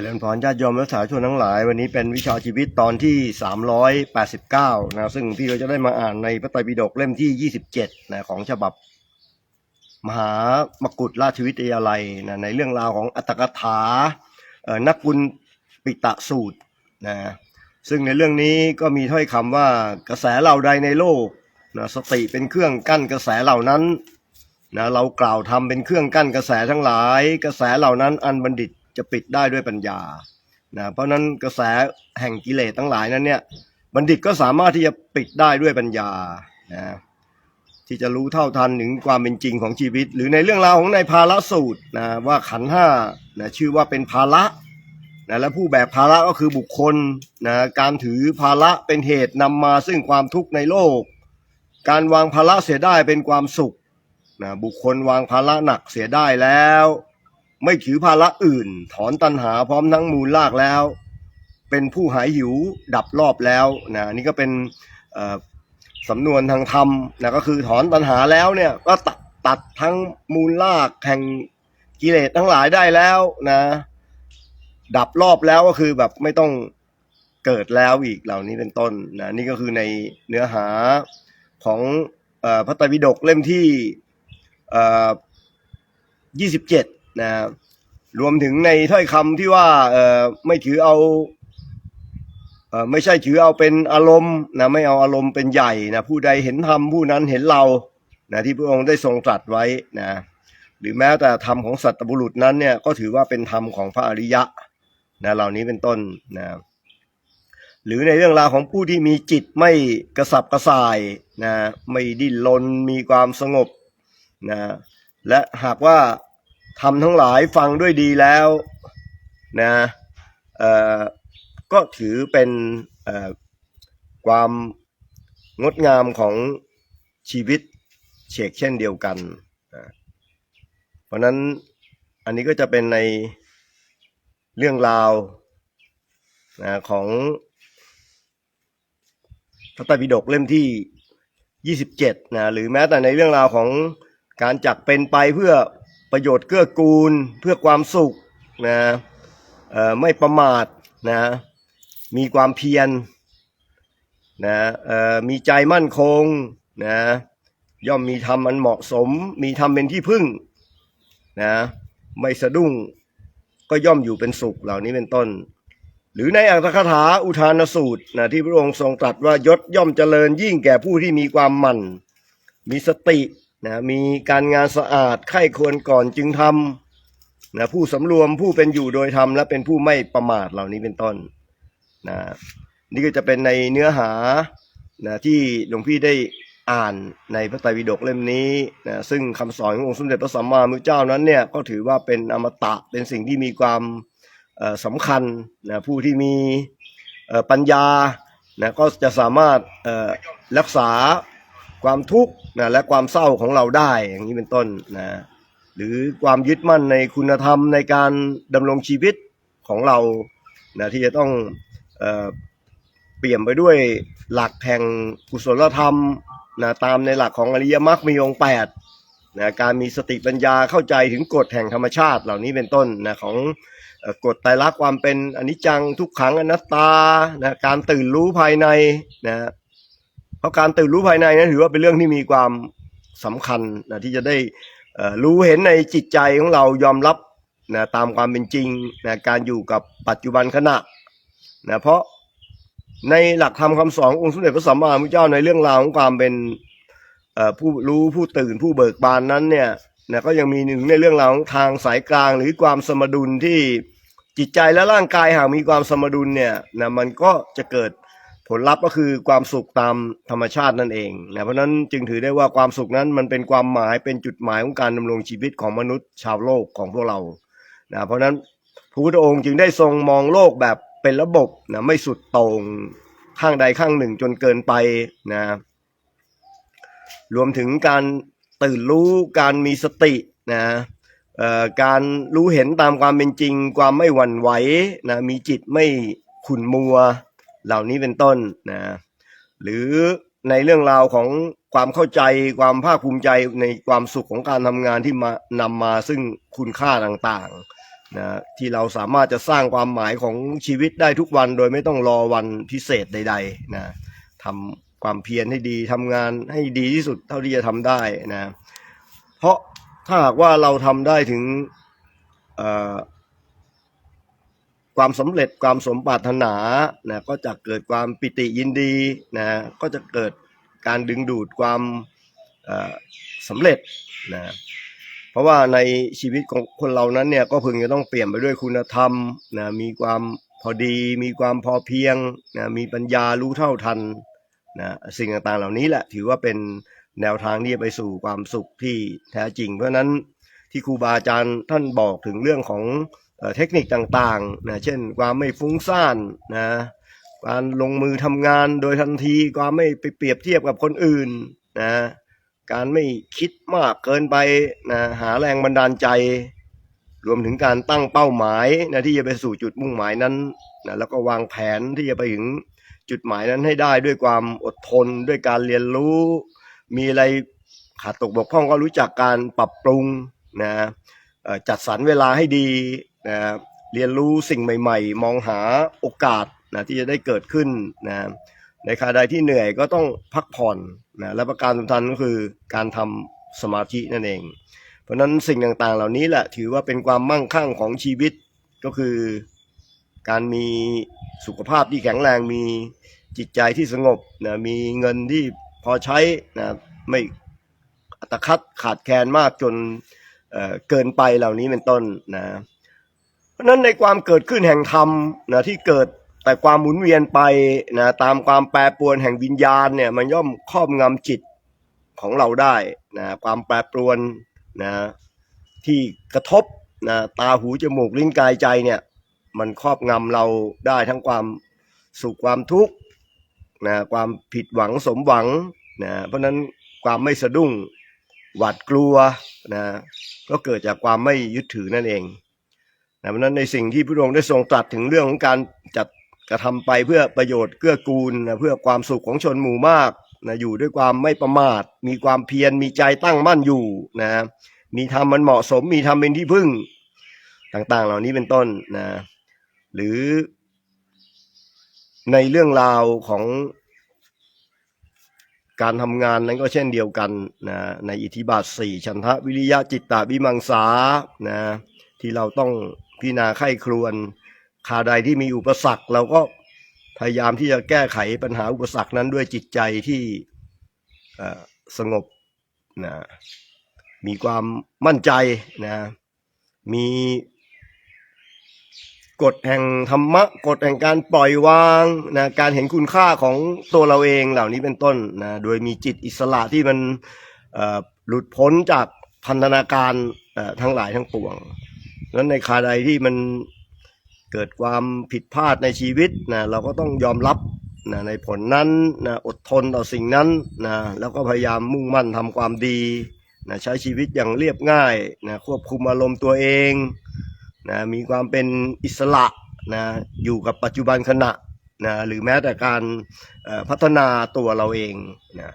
จริญพรญาติโยมและสาธุชนทั้งหลาย วันนี้เป็นวิชาชีวิตตอนที่ 389 นะซึ่งพี่ก็จะได้มาอ่านในพระไตรปิฎกเล่มที่ 27นะของฉบับ มหามกุฏราชวิทยาลัยนะในเรื่องราวของอัตถกถาเอ่อนักกุลปิตะสูตรนะซึ่งในเรื่องนี้ก็มีถ้อยคำว่ากระแสเหล่าใดในโลกนะสติเป็นเครื่องกั้นกระแสเหล่านั้นนะเรากล่าวทำเป็นเครื่องกั้นกระแสทั้งหลาย กระแสเหล่านั้นอันบัณฑิต จะปิดได้ด้วยปัญญานะเพราะนั้นกระแสแห่งกิเลสทั้งหลายนั้นเนี่ยบัณฑิตก็สามารถที่จะปิดได้ด้วยปัญญานะที่จะรู้เท่าทันถึงความเป็นจริงของชีวิต หรือในเรื่องราวของในภาระสูตรนะว่าขันห้านะชื่อว่าเป็นภาระนะและผู้แบกภาระก็คือบุคคลนะการถือภาระเป็นเหตุนำมาซึ่งความทุกข์ในโลก การวางภาระเสียได้เป็นความสุขนะบุคคลวางภาระหนักเสียได้แล้ว ไม่ถือภาระอื่น ถอนตัณหาพร้อมทั้งมูลลากแล้ว เป็นผู้หายหิวดับรอบแล้วนะนี่ก็เป็นสำนวนทางธรรมนะก็คือถอนตัณหาแล้วเนี่ยก็ตัดตัดทั้งมูลลากแห่งกิเลสทั้งหลายได้แล้วนะ ดับรอบแล้วก็คือแบบไม่ต้องเกิดแล้วอีกเหล่านี้เป็นต้นนะนี่ก็คือในเนื้อหาของอพระไตรปิฎกเล่มที่ยี่สิบเจ็ด นะรวมถึงในถ้อยคำที่ว่าเออไม่ถือเอาเออไม่ใช่ถือเอาเป็นอารมณ์นะไม่เอาอารมณ์เป็นใหญ่นะผู้ใดเห็นธรรมผู้นั้นเห็นเรานะที่พระองค์ได้ทรงตรัสไว้นะหรือแม้แต่ธรรมของสัตบุรุษนั้นเนี่ยก็ถือว่าเป็นธรรมของพระอริยะนะเหล่านี้เป็นต้นนะหรือในเรื่องราวของผู้ที่มีจิตไม่กระสับกระส่ายนะไม่ดิ้นรนมีความสงบนะและหากว่า ทำทั้งหลายฟังด้วยดีแล้วนะเอ่อก็ถือเป็นเอ่อความงดงามของชีวิตเฉกเช่นเดียวกันนะเพราะฉะนั้นอันนี้ก็จะเป็นในเรื่องราวนะของพระไตรปิฎกเล่มที่ 27นะหรือแม้แต่ในเรื่องราวของการจักเป็นไปเพื่อ ประโยชน์เกื้อกูลเพื่อความสุขนะไม่ประมาทนะมีความเพียรนะมีใจมั่นคงนะย่อมมีธรรมอันเหมาะสม มีธรรมเป็นที่พึ่งนะไม่สะดุ้งก็ย่อมอยู่เป็นสุขเหล่านี้เป็นต้น หรือในอัตถกถาอุทานสูตรนะที่พระองค์ทรงตรัสว่ายศย่อมเจริญยิ่งแก่ผู้ที่มีความหมั่น มีสติ นะมีการงานสะอาดไข้ควรก่อนจึงทำนะผู้สำรวมผู้เป็นอยู่โดยธรรมและเป็นผู้ไม่ประมาทเหล่านี้เป็นต้นนะนี่ก็จะเป็นในเนื้อหานะที่หลวงพี่ได้อ่านในพระไตรปิฎกเล่มนี้นะซึ่งคำสอนขององค์สมเด็จพระสัมมาสัมพุทธเจ้านั้นเนี่ยก็ถือว่าเป็นอมตะเป็นสิ่งที่มีความสำคัญนะผู้ที่มีปัญญานะก็จะสามารถรักษา ความทุกข์นะและความเศร้าของเราได้อย่างนี้เป็นต้นนะหรือความยึดมั่นในคุณธรรมในการดำรงชีวิตของเรานะที่จะต้องเอเปลี่ยนไปด้วยหลักแห่งกุศลธรรมนะตามในหลักของอริยมรรคมีองค์แปดนะการมีสติปัญญาเข้าใจถึงกฎแห่งธรรมชาติเหล่านี้เป็นต้นนะของกฎไตรลักษณ์ความเป็นอนิจจังทุกขังอนัตตานะการตื่นรู้ภายในนะ เพราะการตื่นรู้ภายในนั้นถือว่าเป็นเรื่องที่มีความสำคัญนะที่จะได้รู้เห็นในจิตใจของเรายอมรับนะตามความเป็นจริงนะการอยู่กับปัจจุบันขณะนะเพราะในหลักธรรมคำสอนองค์สมเด็จพระสัมมาสัมพุทธเจ้าในเรื่องราวของความเป็นผู้รู้ผู้ตื่นผู้เบิกบานนั้นเนี่ยนะก็ยังมีหนึ่งในเรื่องราวของทางสายกลางหรือความสมดุลที่จิตใจและร่างกายหากมีความสมดุลเนี่ยนะมันก็จะเกิด ผลลัพธ์ก็คือความสุขตามธรรมชาตินั่นเองนะเพราะนั้นจึงถือได้ว่าความสุขนั้นมันเป็นความหมายเป็นจุดหมายของการดำรงชีวิตของมนุษย์ชาวโลกของพวกเรานะเพราะนั้นพระพุทธองค์จึงได้ทรงมองโลกแบบเป็นระบบนะไม่สุดต่งข้างใดข้างหนึ่งจนเกินไปนะรวมถึงการตื่นรู้การมีสตินะเอ่อการรู้เห็นตามความเป็นจริง ความไม่หวั่นไหวนะมีจิตไม่ขุ่นมัว เหล่านี้เป็นต้นนะหรือในเรื่องราวของความเข้าใจความภาคภูมิใจในความสุขของการทำงานที่มานำมาซึ่งคุณค่าต่างๆนะที่เราสามารถจะสร้างความหมายของชีวิตได้ทุกวันโดยไม่ต้องรอวันพิเศษใดๆนะทำความเพียรให้ดีทำงานให้ดีที่สุดเท่าที่จะทำได้นะเพราะถ้าหากว่าเราทำได้ถึง ความสำเร็จความสมปรารถนานะก็จะเกิดความปิติยินดีนะก็จะเกิดการดึงดูดความเอ่อสำเร็จนะเพราะว่าในชีวิตของคนเรานั้นเนี่ยก็พึงจะต้องเปลี่ยนไปด้วยคุณธรรมนะมีความพอดีมีความพอเพียงนะมีปัญญารู้เท่าทันนะสิ่งต่างๆเหล่านี้แหละถือว่าเป็นแนวทางที่จะไปสู่ความสุขที่แท้จริง เพราะนั้นที่ครูบาอาจารย์ท่านบอกถึงเรื่องของ เทคนิคต่างๆนะเช่นความไม่ฟุ้งซ่านนะการลงมือทำงานโดยทันทีความไม่ไปเปรียบเทียบกับคนอื่นนะการไม่คิดมากเกินไปนะหาแรงบันดาลใจ รวมถึงการตั้งเป้าหมายนะที่จะไปสู่จุดมุ่งหมายนั้นนะแล้วก็วางแผนที่จะไปถึงจุดหมายนั้นให้ได้ด้วยความอดทนด้วยการเรียนรู้ มีอะไรขาดตกบกพร่องก็รู้จักการปรับปรุงนะจัดสรรเวลาให้ดี นะเรียนรู้สิ่งใหม่ ๆ มองหาโอกาสนะที่จะได้เกิดขึ้นนะในขณะใดที่เหนื่อยก็ต้องพักผ่อนนะและประการสำคัญก็คือการทำสมาธินั่นเอง เพราะนั้นสิ่งต่างๆ เหล่านี้แหละถือว่าเป็นความมั่งคั่งของชีวิตก็คือการมีสุขภาพที่แข็งแรงมีจิตใจที่สงบนะมีเงินที่พอใช้นะไม่อัตคัดขาดแคลนมากจนเออเกินไปเหล่านี้เป็นต้นนะ ราะนั้นในความเกิดขึ้นแห่งธรรมนะที่เกิดแต่ความหมุนเวียนไปนะตามความแปรปรวนแห่งวิญญาณเนี่ยมันย่อมครอบงำจิตของเราได้นะความแปรปรวนนะที่กระทบนะตาหูจมูกลิ้นกายใจเนี่ยมันครอบงำเราได้ทั้งความสุขความทุกข์นะความผิดหวังสมหวังนะเพราะฉะนั้นความไม่สะดุ้งหวาดกลัวนะก็เกิดจากความไม่ยึดถือนั่นเอง นะเพราะนั้นในสิ่งที่พระองค์ได้ทรงตรัสถึงเรื่องของการจัดกระทำไปเพื่อประโยชน์เกื้อกูลนะเพื่อความสุขของชนหมู่มากนะอยู่ด้วยความไม่ประมาท มีความเพียรมีใจตั้งมั่นอยู่นะมีธรรมมันเหมาะสม มีธรรมเป็นที่พึ่ง ต่างๆ เหล่านี้เป็นต้นนะหรือในเรื่องราวของการทำงานนั้นก็เช่นเดียวกันนะในอิทธิบาทสี่ชันทะวิริยะจิตตาวิมังสานะที่เราต้อง พิจารณาไข้ครวนคาใดที่มีอุปสรรคเราก็พยายามที่จะแก้ไขปัญหาอุปสรรคนั้นด้วยจิตใจที่สงบนะมีความมั่นใจนะมีกฎแห่งธรรมะกฎแห่งการปล่อยวางนะการเห็นคุณค่าของตัวเราเองเหล่านี้เป็นต้นนะโดยมีจิตอิสระที่มันหลุดพ้นจากพันธนาการทั้งหลายทั้งปวง นั้นในคาใดที่มันเกิดความผิดพลาดในชีวิตนะเราก็ต้องยอมรับนะในผลนั้นนะอดทนต่อสิ่งนั้นนะแล้วก็พยายามมุ่งมั่นทำความดีนะใช้ชีวิตอย่างเรียบง่ายนะควบคุมอารมณ์ตัวเองนะมีความเป็นอิสระนะอยู่กับปัจจุบันขณะนะหรือแม้แต่การพัฒนาตัวเราเองนะ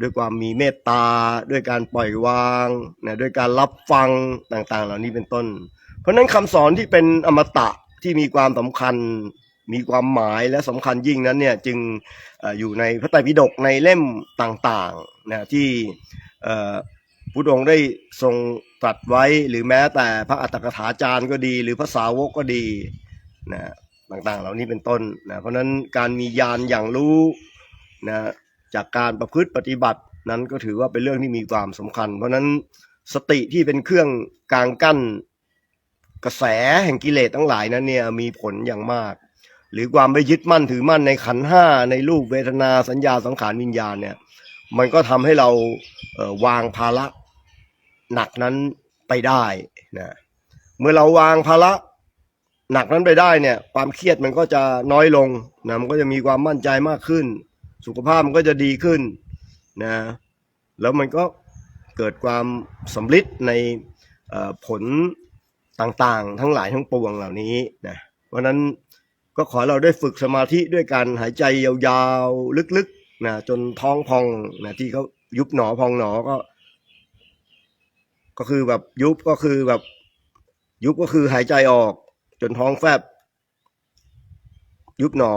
ด้วยความมีเมตตา ด้วยการปล่อยวางนะด้วยการรับฟังต่างๆ เหล่านี้เป็นต้น เพราะนั้นคำสอนที่เป็นอมตะที่มีความสำคัญมีความหมายและสำคัญยิ่งนั้นเนี่ยจึงอยู่ในพระไตรปิฎกในเล่มต่างๆนะที่พุทธองค์ได้ทรงตรัสไว้หรือแม้แต่พระอัตถกถาจารย์ก็ดี หรือภาษาวกก็ดีนะต่างๆ เหล่านี้เป็นต้นนะเพราะฉะนั้นการมีญาณอย่างรู้นะจากการประพฤติปฏิบัตินั้นก็ถือว่าเป็นเรื่องที่มีความสำคัญ เพราะฉะนั้นสติที่เป็นเครื่องกลางกั้น กระแสแห่งกิเลสทั้งหลายนั้นเนี่ยมีผลอย่างมาก หรือความไม่ยึดมั่นถือมั่นในขันห้าในรูปเวทนาสัญญาสังขารวิญญาณเนี่ย มันก็ทำให้เราเวางภาระหนักนั้นไปได้นะเมื่อเราวางภาระหนักนั้นไปได้เนี่ย ความเครียดมันก็จะน้อยลงนะมันก็จะมีความมั่นใจมากขึ้น สุขภาพมันก็จะดีขึ้นนะแล้วมันก็เกิดความสำลิดในผล ต่างๆ ทั้งหลายทั้งปวงเหล่านี้นะเพราะนั้นก็ขอเราได้ฝึกสมาธิด้วยการหายใจยาวๆลึกๆนะจนท้องพองนะที่เขายุบหนอพองหนอก็ ก็คือแบบยุบก็คือแบบ ยุบก็คือหายใจออก จนท้องแฟบ ยุบหนอ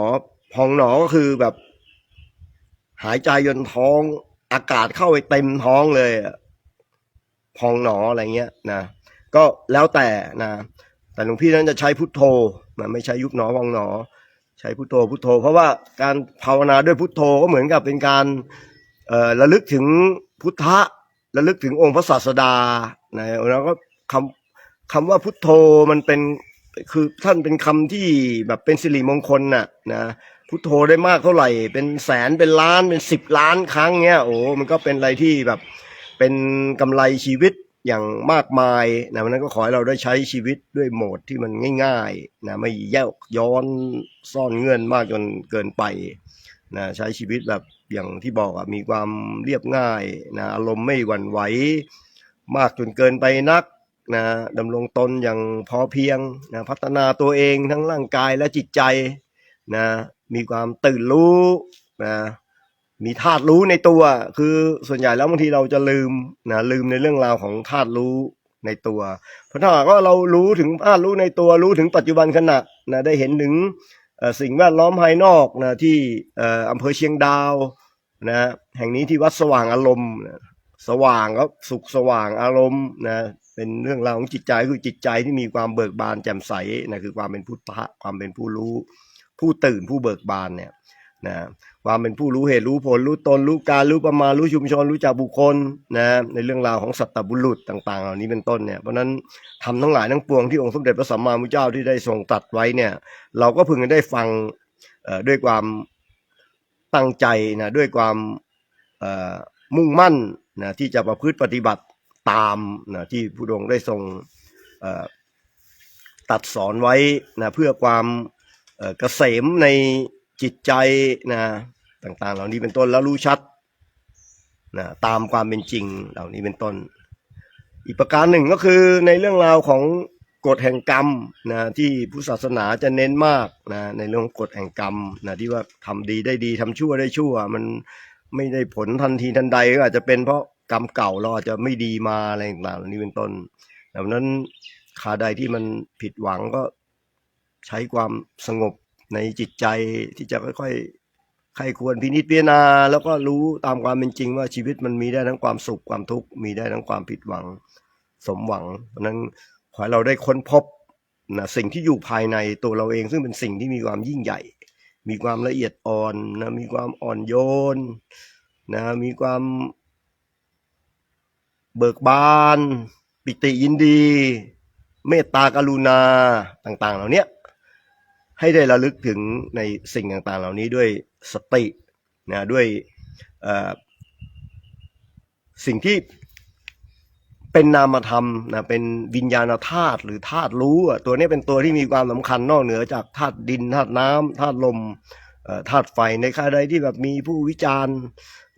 พองหนอก็คือแบบ หายใจจนท้อง อากาศเข้าไปเต็มท้องเลยพองหนออะไรเงี้ยนะ ก็แล้วแต่นะ แต่หลวงพี่นั้นจะใช้พุทโธนไม่ใช้ยุบหนอพองหนอ ใช้พุทโธพุทโธ เพราะว่าการภาวนาด้วยพุทโธก็เหมือนกับเป็นการระลึกถึงพุทธะระลึกถึงองค์พระศาสดานะแล้วก็คำคำว่าพุทโธมันเป็นคือท่านเป็นคำที่แบบเป็นสิริมงคลน่ะนะพุทโธได้มากเท่าไหร่ เป็นแสนเป็นล้านเป็นสิบล้านครั้งเนี้ยโอ้มันก็เป็นอะไรที่แบบเป็นกำไรชีวิต อย่างมากมายนะวันนั้นก็ขอให้เราได้ใช้ชีวิตด้วยโหมดที่มันง่ายๆนะไม่แยกย้อนซ่อนเงื่อนมากจนเกินไปนะใช้ชีวิตแบบอย่างที่บอกอะมีความเรียบง่ายนะอารมณ์ไม่หวั่นไหวมากจนเกินไปนักนะดำรงตนอย่างพอเพียงนะพัฒนาตัวเองทั้งร่างกายและจิตใจนะมีความตื่นรู้นะ มีธาตุรู้ในตัว คือส่วนใหญ่แล้วบางทีเราจะลืมนะลืมในเรื่องราวของธาตุรู้ในตัว เพราะถ้าหากว่าเรารู้ถึงธาตุรู้ในตัวรู้ถึงปัจจุบันขณะนะได้เห็นถึงสิ่งแวดล้อมภายนอกนะที่อำเภอเชียงดาวนะแห่งนี้ที่วัดสว่างอารมณ์สว่างก็สุขสว่างอารมณ์นะเป็นเรื่องราวของจิตใจคือจิตใจที่มีความเบิกบานแจ่มใสนะคือความเป็นพุทธะความเป็นผู้รู้ ผู้ตื่นผู้เบิกบานเนี่ย นะความเป็นผู้รู้เหตุรู้ผลรู้ตนรู้การรู้ประมาณรู้ชุมชนรู้จักบุคคลนะในเรื่องราวของสัตบุรุษต่างๆ เหล่านี้เป็นต้นเนี่ยเพราะฉะนั้นทำทั้งหลายทั้งปวงที่องค์สมเด็จพระสัมมาสัมพุทธเจ้าที่ได้ทรงตรัสไว้เนี่ยเราก็พึงได้ฟังด้วยความตั้งใจนะด้วยความมุ่งมั่นนะที่จะประพฤติปฏิบัติตามนะที่พระองค์ได้ทรงตัดสอนไว้นะเพื่อความเกษมใน จิตใจนะต่างๆ เหล่านี้เป็นต้นแล้วรู้ชัดนะตามความเป็นจริงเหล่านี้เป็นต้น อีกประการหนึ่งก็คือในเรื่องราวของกฎแห่งกรรมนะที่พุทธศาสนาจะเน้นมากนะในเรื่องกฎแห่งกรรมนะที่ว่าทำดีได้ดีทำชั่วได้ชั่ว มันไม่ได้ผลทันทีทันใดก็อาจจะเป็นเพราะกรรมเก่าเราอาจจะไม่ดีมาอะไรต่างๆเหล่านี้เป็นต้นดังนั้นขาใดที่มันผิดหวังก็ใช้ความสงบ ในจิตใจที่จะค่อยๆใครควรพินิจพิจารณา แล้วก็รู้ตามความเป็นจริงว่าชีวิตมันมีได้ทั้งความสุขความทุกข์มีได้ทั้งความผิดหวัง สมหวังเพราะนั้นขอให้เราได้ค้นพบนะสิ่งที่อยู่ภายในตัวเราเองซึ่งเป็นสิ่งที่มีความยิ่งใหญ่ มีความละเอียดอ่อนนะมีความอ่อนโยนนะมีความเบิกบาน ปิติยินดี เมตตากรุณาต่าง ๆ เหล่านี้ ให้ได้ระลึกถึงในสิ่งต่างๆ เหล่านี้ด้วยสตินะด้วยสิ่งที่เป็นนามธรรมนะเป็นวิญญาณธาตุหรือธาตุรู้ตัวนี้เป็นตัวที่มีความสำคัญนอกเหนือจากธาตุดินธาตุน้ำธาตุลมธาตุไฟในค่าใดที่แบบมีผู้วิจารณ์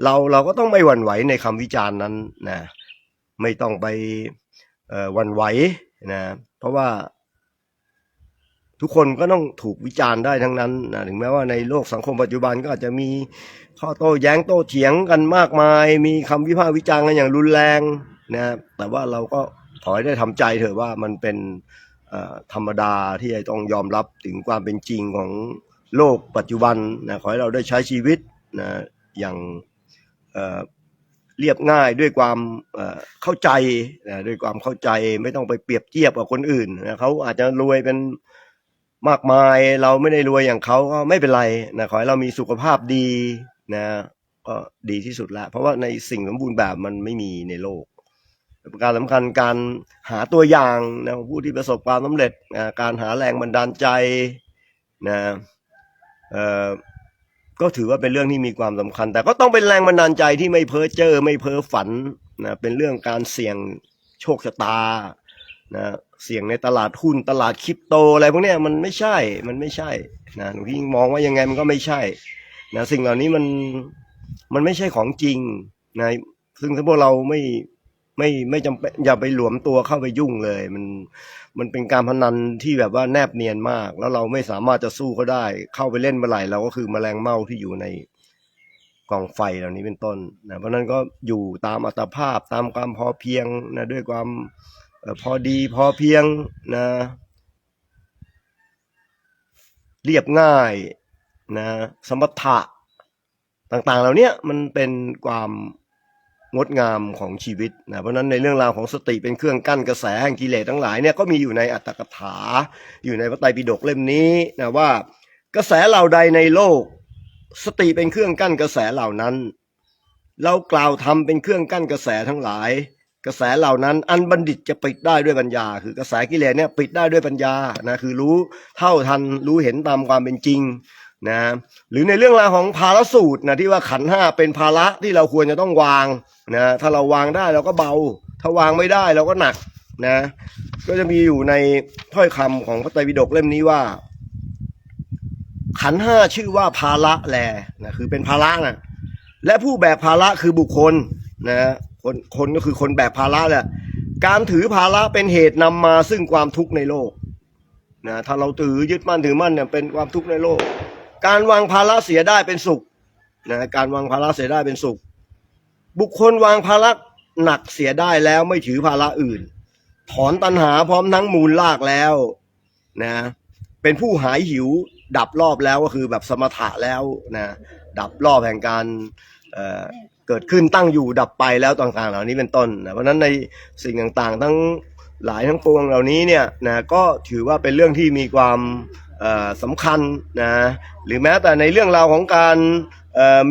เราเราก็ต้องไม่หวั่นไหวในคำวิจารณ์นั้นนะไม่ต้องไปหวั่นไหวนะเพราะว่า ทุกคนก็ต้องถูกวิจารณ์ได้ทั้งนั้นนะถึงแม้ว่าในโลกสังคมปัจจุบันก็อาจจะมีข้อโต้แย้งโต้เถียงกันมากมาย มีคำวิพากษ์วิจารณ์กันอย่างรุนแรงนะแต่ว่าเราก็ขอให้ได้ทำใจเถอะว่ามันเป็นธรรมดาที่จะต้องยอมรับถึงความเป็นจริงของโลกปัจจุบันนะขอให้เราได้ใช้ชีวิตนะอย่างเรียบง่ายด้วยความเข้าใจนะด้วยความเข้าใจไม่ต้องไปเปรียบเทียบกับคนอื่นนะเขาอาจจะรวยเป็น มากมายเราไม่ได้รวยอย่างเขาก็ไม่เป็นไรนะขอให้เรามีสุขภาพดีนะก็ดีที่สุดละเพราะว่าในสิ่งสมบูรณ์แบบมันไม่มีในโลก ประการสำคัญการหาตัวอย่างนะผู้ที่ประสบความสำเร็จนะการหาแรงบันดาลใจนะเอ่อก็ถือว่าเป็นเรื่องที่มีความสำคัญ แต่ก็ต้องเป็นแรงบันดาลใจที่ไม่เพ้อเจ้อไม่เพ้อฝันนะเป็นเรื่องการเสี่ยงโชคชะตา นะเสี่ยงในตลาดหุ้นตลาดคริปโตอะไรพวกเนี้ยมันไม่ใช่มันไม่ใช่นะหลวงพี่มองว่ายังไงมันก็ไม่ใช่นะสิ่งเหล่านี้มันมันไม่ใช่ของจริงนะซึ่งถ้าพวกเราไม่ไม่ไม่จำเป็นอย่าไปหลวมตัวเข้าไปยุ่งเลย มันมันเป็นการพนันที่แบบว่าแนบเนียนมาก แล้วเราไม่สามารถจะสู้เขาได้ เข้าไปเล่นเมื่อไหร่เราก็คือแมลงเม่าที่อยู่ในกองไฟเหล่านี้เป็นต้นนะเพราะนั้นก็อยู่ตามอัตภาพตามความพอเพียงนะด้วยความ พอดีพอเพียงนะเรียบง่ายนะสมถะต่างๆ เหล่านี้มันเป็นความงดงามของชีวิตนะเพราะฉะนั้นในเรื่องราวของสติเป็นเครื่องกั้นกระแสแห่งกิเลสทั้งหลายเนี่ยก็มีอยู่ในอัตถกถา อยู่ในพระไตรปิฎกเล่มนี้นะว่ากระแสเหล่าใดในโลก สติเป็นเครื่องกั้นกระแสเหล่านั้น เรากล่าวทำเป็นเครื่องกั้นกระแสทั้งหลาย กระแสเหล่านั้นอันบัณฑิตจะปิดได้ด้วยปัญญา คือกระแสกิเลสเนี่ยปิดได้ด้วยปัญญานะคือรู้เท่าทันรู้เห็นตามความเป็นจริงนะหรือในเรื่องราวของภารสูตรนะที่ว่าขันห้าเป็นภาระที่เราควรจะต้องวางนะถ้าเราวางได้เราก็เบา ถ้าวางไม่ได้เราก็หนักนะก็จะมีอยู่ในถ้อยคำของพระไตรปิฎกเล่มนี้ว่า ขันห้าชื่อว่าภาระแลนะคือเป็นภาระนะและผู้แบกภาระคือบุคคลนะ คนคนก็คือคนแบกภาระแหละการถือภาระเป็นเหตุนำมาซึ่งความทุกข์ในโลกนะถ้าเราถือยึดมั่นถือมั่นเนี่ยเป็นความทุกข์ในโลก การวางภาระเสียได้เป็นสุขนะการวางภาระเสียได้เป็นสุข บุคคลวางภาระหนักเสียได้แล้วไม่ถือภาระอื่น ถอนตัณหาพร้อมทั้งมูลลากแล้วนะเป็นผู้หายหิวดับรอบแล้วก็คือแบบสมถะแล้วนะดับรอบแห่งการ เกิดขึ้นตั้งอยู่ดับไปแล้วต่างๆเหล่านี้เป็นต้นนะเพราะฉะนั้นในสิ่งต่างๆ ทั้งหลายทั้งปวงเหล่านี้เนี่ยนะก็ถือว่าเป็นเรื่องที่มีความสำคัญนะหรือแม้แต่ในเรื่องราวของการ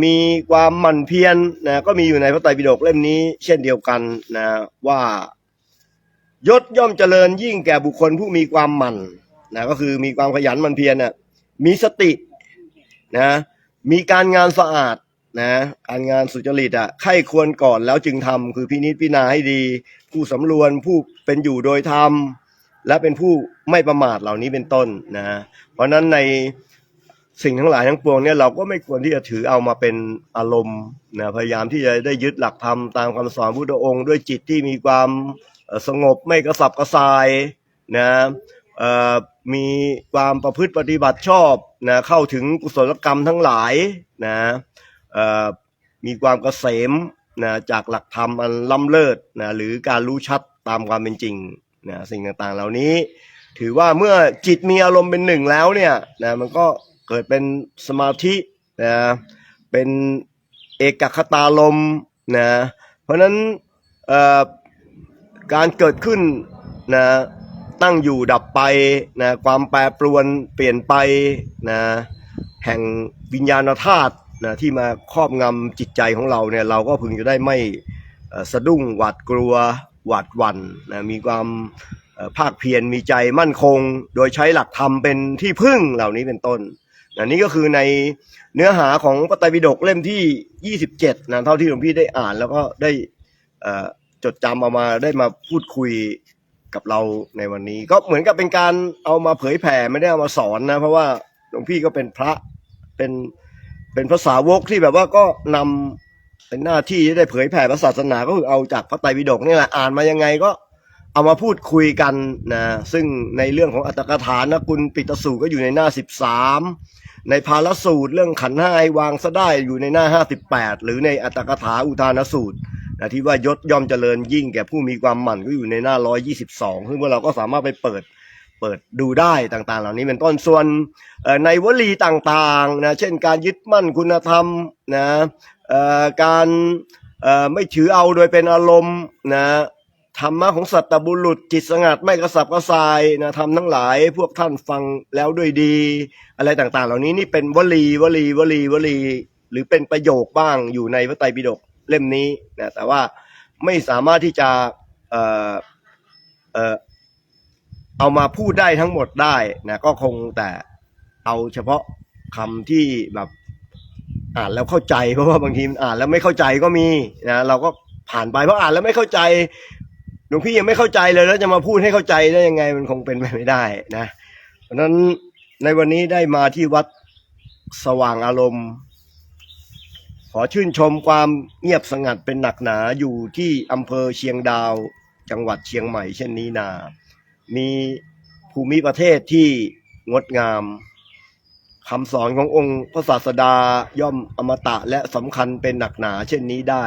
มีความหมั่นเพียรนะก็มีอยู่ในพระไตรปิฎกเล่มนี้ เช่นเดียวกันนะว่ายศย่อมเจริญยิ่งแก่บุคคลผู้มีความหมั่นนะก็คือมีความขยันหมันเพียรนะมีสตินะมีการงานสะอาด นะการงานสุจริตอะใครควรก่อนแล้วจึงทำคือพินิจพิจารณาให้ดี ผู้สำรวมผู้เป็นอยู่โดยธรรมและเป็นผู้ไม่ประมาทเหล่านี้เป็นต้นนะเพราะฉะนั้นในสิ่งทั้งหลายทั้งปวงเนี่ยเราก็ไม่ควรที่จะถือเอามาเป็นอารมณ์นะพยายามที่จะได้ยึดหลักธรรมตามคำสอนพุทธองค์ ด้วยจิตที่มีความสงบไม่กระสับกระส่ายนะมีความประพฤติปฏิบัติชอบนะเข้าถึงกุศลกรรมทั้งหลายนะ มีความเกษมนะจากหลักธรรมอันล้ำเลิศนะหรือการรู้ชัดตามความเป็นจริงนะสิ่งต่างๆ เหล่านี้ ถือว่าเมื่อจิตมีอารมณ์เป็นหนึ่งแล้วเนี่ยนะมันก็เกิดเป็นสมาธินะเป็นเอกคตารมนะเพราะนั้นการเกิดขึ้นนะตั้งอยู่ดับไปนะความแปรปรวนเปลี่ยนไปนะแห่งวิญญาณธาตุ นะที่มาครอบงำจิตใจของเราเนี่ยเราก็พึงจะได้ไม่สะดุ้งหวาดกลัวหวาดหวั่นนะมีความภาคเพียรมีใจมั่นคง โดยใช้หลักธรรมเป็นที่พึ่งเหล่านี้เป็นต้นนะนี่ก็คือในเนื้อหาของพระไตรปิฎกเล่มที่ 27นะเท่าที่หลวงพี่ได้อ่านแล้วก็ได้จดจำเอามาได้มาพูดคุยกับเราในวันนี้ ก็เหมือนกับเป็นการเอามาเผยแผ่ไม่ได้เอามาสอนนะ เพราะว่าหลวงพี่ก็เป็นพระเป็น เป็นภาษาวกที่แบบว่าก็นำเป็นหน้าที่ที่ได้เผยแผ่พระศาสนาก็คือเอาจากพระไตรปิฎกนี่แหละอ่านมายังไงก็เอามาพูดคุยกันนะซึ่งในเรื่องของอัตถกถานะคุณปิตสูตรก็อยู่ในหน้าสิบสามในภาลสูตรเรื่องขันห้าให้วางซะได้อยู่ในหน้าห้าสิบแปดหรือในอัตถกถาอุทานสูตรนะที่ว่ายศย่อมเจริญยิ่งแก่ผู้มีความหมั่นก็อยู่ในหน้า 122 ซึ่งว่าเราก็สามารถไปเปิด เปิดดูได้ต่างๆ เหล่านี้เป็นต้นส่วนในวลีต่างๆนะเช่นการยึดมั่นคุณธรรมนะการไม่ถือเอาโดยเป็นอารมณ์นะธรรมะของสัตตบุรุษจิตสงัดไม่กระสับกระส่ายนะทำทั้งหลายพวกท่านฟังแล้วด้วยดี อะไรต่างๆ เหล่านี้นี่เป็นวลีวลีวลีวลี หรือเป็นประโยคบ้างอยู่ในพระไตรปิฎกเล่มนี้นะแต่ว่าไม่สามารถที่จะเอ่อเอ่อ เอามาพูดได้ทั้งหมดได้นะก็คงแต่เอาเฉพาะคำที่แบบอ่านแล้วเข้าใจเพราะว่าบางทีอ่านแล้วไม่เข้าใจก็มีนะเราก็ผ่านไปเพราะอ่านแล้วไม่เข้าใจหลวงพี่ยังไม่เข้าใจเลยแล้วจะมาพูดให้เข้าใจได้ยังไงมันคงเป็นไปไม่ได้นะเพราะฉะนั้นในวันนี้ได้มาที่วัดสว่างอารมณ์ ขอชื่นชมความเงียบสงัดเป็นหนักหนาอยู่ที่อำเภอเชียงดาว จังหวัดเชียงใหม่เช่นนี้นา มีภูมิประเทศที่งดงามคำสอนขององค์พระศาสดาย่อมอมตะและสำคัญเป็นหนักหนาเช่นนี้ได้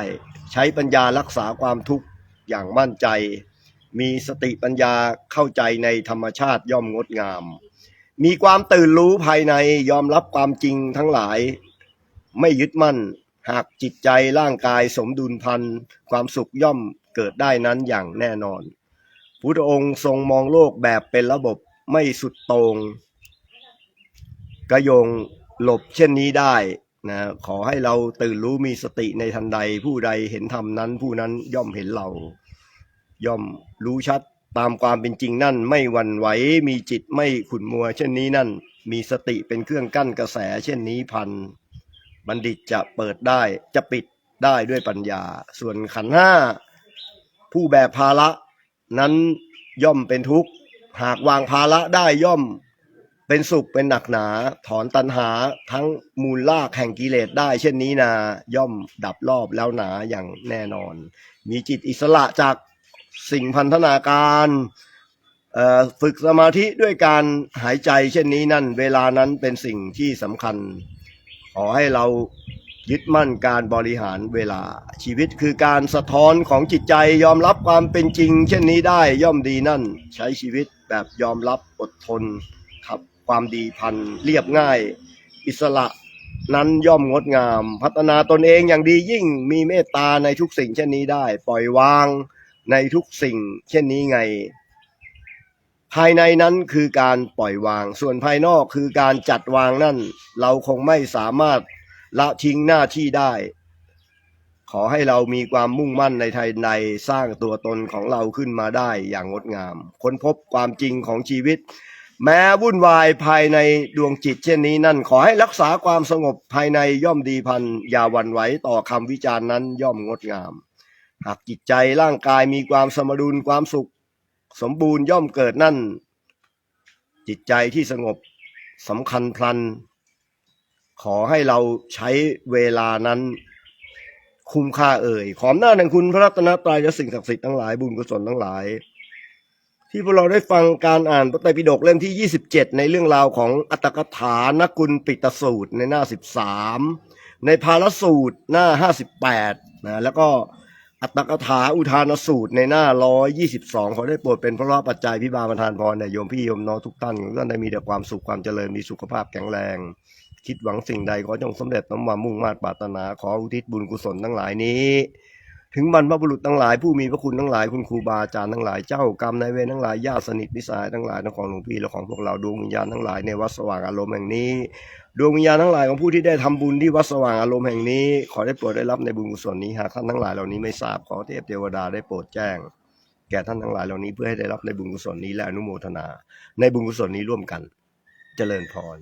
ใช้ปัญญารักษาความทุกข์อย่างมั่นใจ มีสติปัญญาเข้าใจในธรรมชาติย่อมงดงาม มีความตื่นรู้ภายในยอมรับความจริงทั้งหลาย ไม่ยึดมั่น หากจิตใจร่างกายสมดุลพันความสุขย่อมเกิดได้นั้นอย่างแน่นอน พุทธองค์ทรงมองโลกแบบเป็นระบบไม่สุดโตรงกระยงหลบเช่นนี้ได้นะขอให้เราตื่นรู้มีสติในทันใดผู้ใดเห็นธรรมนั้น ผู้นั้นย่อมเห็นเรา ย่อมรู้ชัดตามความเป็นจริงนั่นไม่หวั่นไหวมีจิตไม่ขุนมัว เช่นนี้นั่น มีสติเป็นเครื่องกั้นกระแส เช่นนี้พัน บัณฑิตจะเปิดได้จะปิดได้ด้วยปัญญา ส่วนขันห้าผู้แบกภาระ นั้นย่อมเป็นทุกข์ หากวางภาระได้ย่อม เป็นสุขเป็นหนักหนา ถอนตัณหาทั้งมูลลากแห่งกิเลสได้ เช่นนี้นา ย่อมดับรอบแล้วหนาอย่างแน่นอน มีจิตอิสระจากสิ่งพันธนาการฝึกสมาธิด้วยการหายใจเช่นนี้นั่น เวลานั้นเป็นสิ่งที่สำคัญ ขอให้เรา ยึดมั่นการบริหารเวลาชีวิตคือการสะท้อนของจิตใจยอมรับความเป็นจริง เช่นนี้ได้ย่อมดีนั่น ใช้ชีวิตแบบยอมรับอดทนครับความดีพันเรียบง่าย อิสระนั้นย่อมงดงาม พัฒนาตนเองอย่างดียิ่งมีเมตตาในทุกสิ่งเช่นนี้ได้ ปล่อยวางในทุกสิ่ง เช่นนี้ไง ภายในนั้นคือการปล่อยวาง ส่วนภายนอกคือการจัดวางนั่น เราคงไม่สามารถ ละทิ้งหน้าที่ได้ ขอให้เรามีความมุ่งมั่นในไทยในสร้างตัวตนของเราขึ้นมาได้อย่างงดงาม ค้นพบความจริงของชีวิต แม้วุ่นวายภายในดวงจิตเช่นนี้นั่น ขอให้รักษาความสงบภายในย่อมดีพันอย่าวันไหวต่อคำวิจารณ์นั้นย่อมงดงาม หากจิตใจร่างกายมีความสมดุลความสุข สมบูรณ์ย่อมเกิดนั่น จิตใจที่สงบสำคัญพลัน ขอให้เราใช้เวลานั้นคุ้มค่าเอ่ยขอมหน้าแห่งคุณพระรัตนตรัยและสิ่งศักดิ์สิทธิ์ทั้งหลายบุญกุศลทั้งหลาย ที่พวกเราได้ฟังการอ่านพระไตรปิฎกเล่มที่ 27 ในเรื่องราวของอัตถกถานกุลปิตสูตรในหน้า 13 ในภาลสูตรหน้า 58นะแล้วก็อัตถกถาอุทานสูตรในหน้า 122 ขอได้โปรดเป็นพระราปัจจัยพิบาลประทานพรแด่โยมพี่โยมน้องทุกท่านกท่านได้มีแต่ความสุขความเจริญมีสุขภาพแข็งแรง คิดหวังสิ่งใดขอจงสำเร็จสมความมุ่งมา่ปรารถนาขออุทิศบุญกุศลทั้งหลายนี้ ถึงบรรพบุรุษทั้งหลายผู้มีพระคุณทั้งหลายคุณครูบาอาจารย์ทั้งหลายเจ้ากรรมนายเวรทั้งหลายญาติสนิทมิสายทั้งหลายทั้งของหลวงพี่และของพวกเราดวงวิญญาณทั้งหลายในวัดสว่างอารมณ์แห่งนี้ดวงวิญญาณทั้งหลายของผู้ที่ได้ทำบุญที่วัดสว่างอารมณ์แห่งนี้ขอได้โปรดได้รับในบุญกุศลนี้หากท่านทั้งหลายเหล่านี้ไม่ทราบขอเทพเทวดาได้โปรดแจ้งแก่ท่านทั้งหลายเหล่านี้เพื่อให้ได้รับในบุญกุศลนี้และอนุโมทนา ในบุญกุศลนี้ร่วมกัน เจริญพร